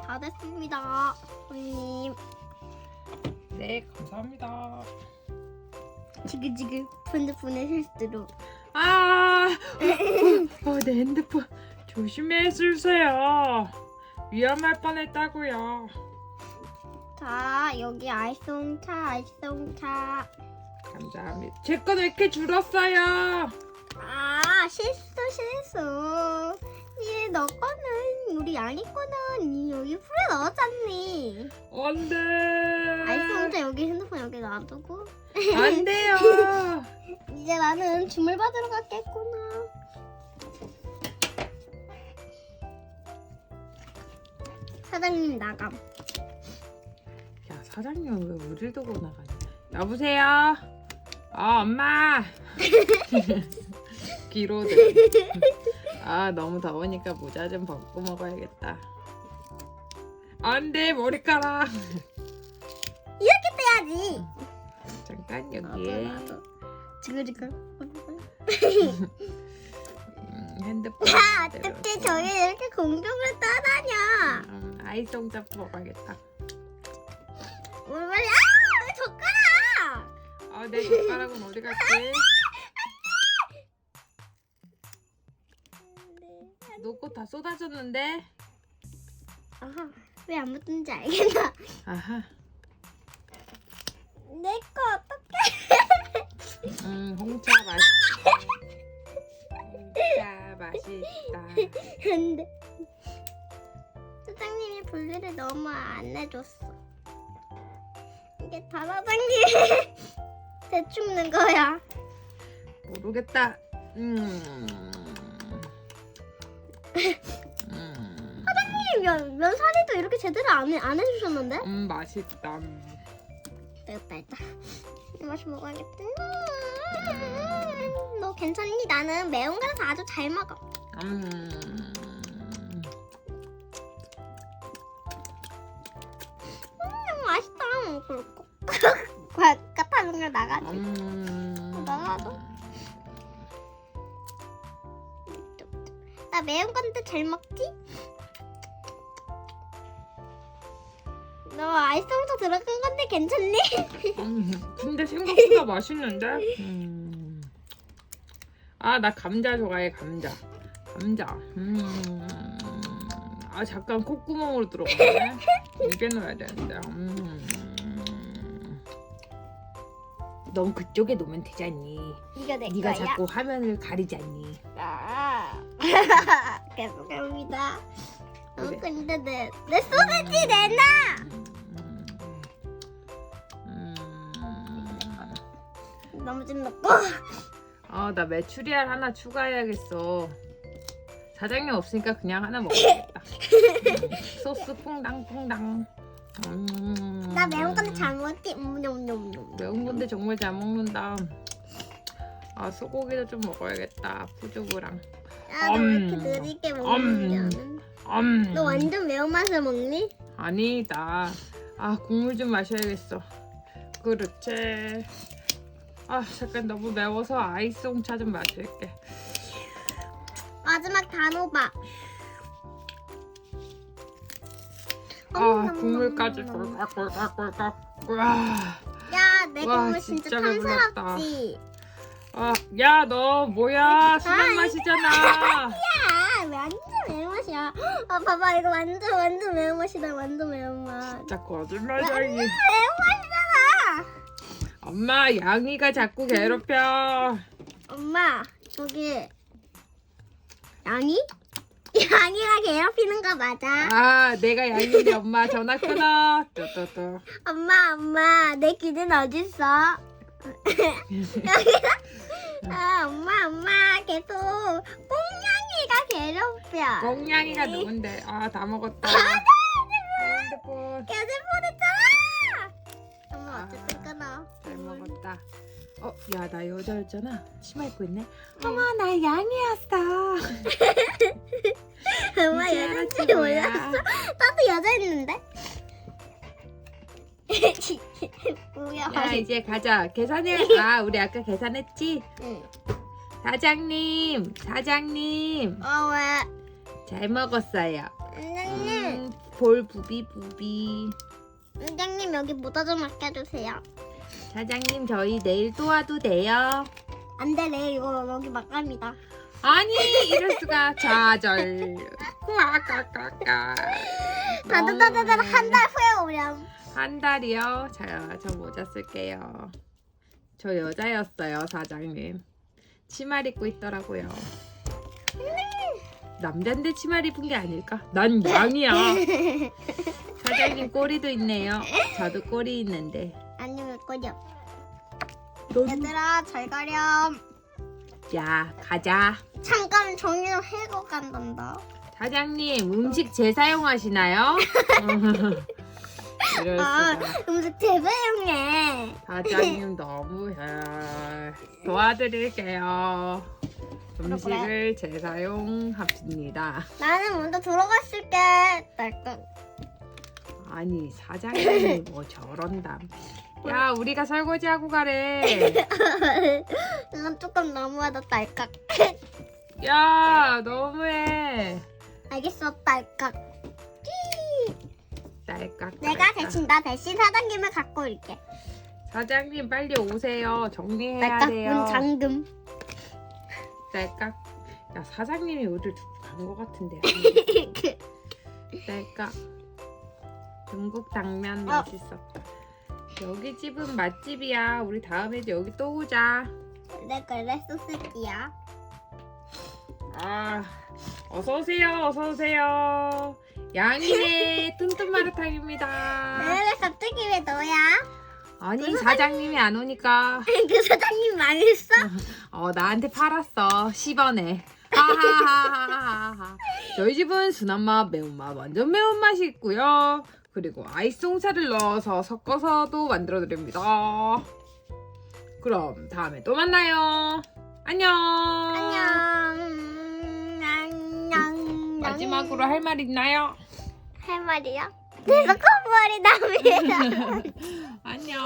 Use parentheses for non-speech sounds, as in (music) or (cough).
다 됐습니다. 손님 네, 감사합니다. 지글지글 핸드폰의 실수로 아, 어, 내 핸드폰 조심해 쓰세요. 위험할 뻔했다고요. 자 여기 아이송차 아이송차 감사합니다. 제 건 왜 이렇게 줄었어요? 아 실수 실수 얘 너 거는 우리 양이 거는 이 여기 풀에 넣었잖니 안 돼. 아이송차 여기 핸드폰 여기 놔두고 안 돼요. (laughs) 이제 나는 주물 받으러 갔겠구나 사장님 나감 야 사장님 왜 우릴 두고 나가냐? 여보세요. 어 엄마. (laughs) (laughs) 기로들. 아 너무 더우니까 모자 좀 벗고 먹어야겠다. 안돼 머리카락. 이렇게 떼야지 잠깐 여기에 지글지글 음, 핸드폰. 야. 어떻게 저기 이렇게 공중을 떠다녀 음, 아이송 잡고 먹어야겠다. 뭘 말이야 아, 왜 젓가락 아내 젓가락은 어디 갔지? 놓고 다 쏟아졌는데. 아하 왜 안 붙는지 알겠나 아하. 내 거 어떡해 음, 홍차 맛있다. 홍차 맛있다. 근데 사장님이 분리를 너무 안 해줬어 이게 다 사장님이 (laughs) 대충 넣은 거야 모르겠다. 음. 음, 면, 면사리도 이렇게 제대로 안, 해, 안 해주셨는데? 음 맛있다. 되겠다 일단 이 맛이 먹어야겠다 음, 너 괜찮니? 나는 매운 거라서 아주 잘 먹어 음. 음, 맛있다 그렇고 바깥하는 걸 나가지 음. 나가도. 매운 건데 잘 먹지? 너 아이스부터 들어간 건데 괜찮니? (laughs) 음, 근데 생각보다 맛있는데? 음. 아, 나 감자 좋아해, 감자. 감자. 음. 아, 잠깐 콧구멍으로 들어가네. 입에 넣어야 되는데. 음. 넌 그쪽에 놓으면 되잖니. 내 네가 거야. 자꾸 화면을 가리잖니. 아. 계속 갑니다. 어, 그래. 근데 내, 내 소세지 내놔! 음. 음. 너무 좀 넣고. 아, 나 메추리알 하나 추가해야겠어. 사장님 없으니까 그냥 하나 (laughs) 먹어야겠다. 음, 소스 퐁당퐁당. 음. 나 매운 건데 잘 먹지? 음, 냠냠냠. 매운 건데 정말 잘 먹는다. 아, 소고기도 좀 먹어야겠다. 푸주부랑. 야, 너 왜 이렇게 음. 느리게 먹는지 음. 음. 너 완전 매운맛을 먹니? 아니다. 아, 국물 좀 마셔야겠어. 그렇지. 아, 잠깐 너무 매워서 아이송차 좀 마실게. 마지막 단호박. 아, 국물까지 꼴깍꼴깍꼴깍. 와. 야, 내 와, 국물 진짜, 진짜. 탐스럽지? 아, 야, 너 뭐야? 순한 맛이잖아. 야, 완전 매운맛이야. 아, 봐봐, 이거 완전 완전 매운맛이다. 완전 매운맛. 진짜 거짓말쟁이. 매운맛이잖아. 엄마, 양이가 자꾸 괴롭혀. 엄마, 저기 양이? 양이가 괴롭히는 거 맞아? 아, 내가 양인데 엄마 전화 끊어. 또, 또, 또. 엄마, 엄마, 내 귀는 어딨어? (laughs) 아, 엄마, 엄마, 계속 꽁냥이가 괴롭혀. 꽁냥이가 누군데? 아, 다 먹었다. 핸드폰. 휴대폰했잖아. 엄마 어쨌든 끊어. 잘 먹었다. 어, 야, 나 여자였잖아. 치마 입고 있네. 어머, 나 양이었어. (laughs) 엄마 이제 여자인지 뭐야. 몰랐어. 나도 여자였는데. 뭐야? 야, 이제 가자. 계산해. 아, 우리 아까 계산했지? 응. 사장님, 사장님. 어 왜? 잘 먹었어요. 선생님. 음, 볼 부비 부비. 원장님 여기 모자 좀 맡겨주세요. 사장님 저희 내일 또 와도 돼요? 안 되네 이거 여기 막갑니다. 아니 이럴 수가 좌절. (laughs) 꽉꽉꽉꽉. 다다다다다 한달 후에 오렴. 한 달이요? 자, 저 모자 쓸게요. 저 여자였어요, 사장님. 치마를 입고 있더라고요. 남잔데 치마를 입은 게 아닐까? 난 양이야. (laughs) 사장님 꼬리도 있네요. 저도 꼬리 있는데. 아니면 꺼려. 넌... 얘들아 잘 가렴. 야, 가자. 잠깐 종이 좀 해고 간단다. 사장님, 음식 재사용하시나요? (laughs) 이럴 아 수가. 음식 재배용해. 사장님 너무해. 도와드릴게요. 음식을 재사용합니다. 나는 먼저 들어갔을게. 딸깍. 아니 사장님이 (laughs) 뭐 저런다. 야 우리가 설거지하고 가래. 이건 조금 너무하다 딸깍. 야 너무해. 알겠어 딸깍. 딸깍. 내가. 대신 나 대신 사장님을 갖고 올게. 사장님 빨리 오세요. 정리해야 딸깍 돼요. 문 잠금. 딸깍. 야 사장님이 우리를 두고 간 것 같은데. (laughs) 딸깍. 중국 당면 어. 맛있었다. 여기 집은 맛집이야. 우리 다음에도 여기 또 오자. 그래 그래 소스기야. 아, 어서 오세요. 어서 오세요. 양이네 뚠뚠 마라탕입니다. 왜 갑자기 왜 너야? 아니 사장님이 안 오니까 (laughs) 그 사장님 망했어? 어 나한테 팔았어 10원에. 하하하하하. 저희 집은 순한 맛, 매운맛, 완전 매운맛이 있고요. 그리고 아이스 홍차를 넣어서 섞어서도 만들어 드립니다. 그럼 다음에 또 만나요. 안녕. 안녕. 마지막으로 할 말 있나요? 할 말이야? 내가 콧물이 납니다. (laughs) 안녕.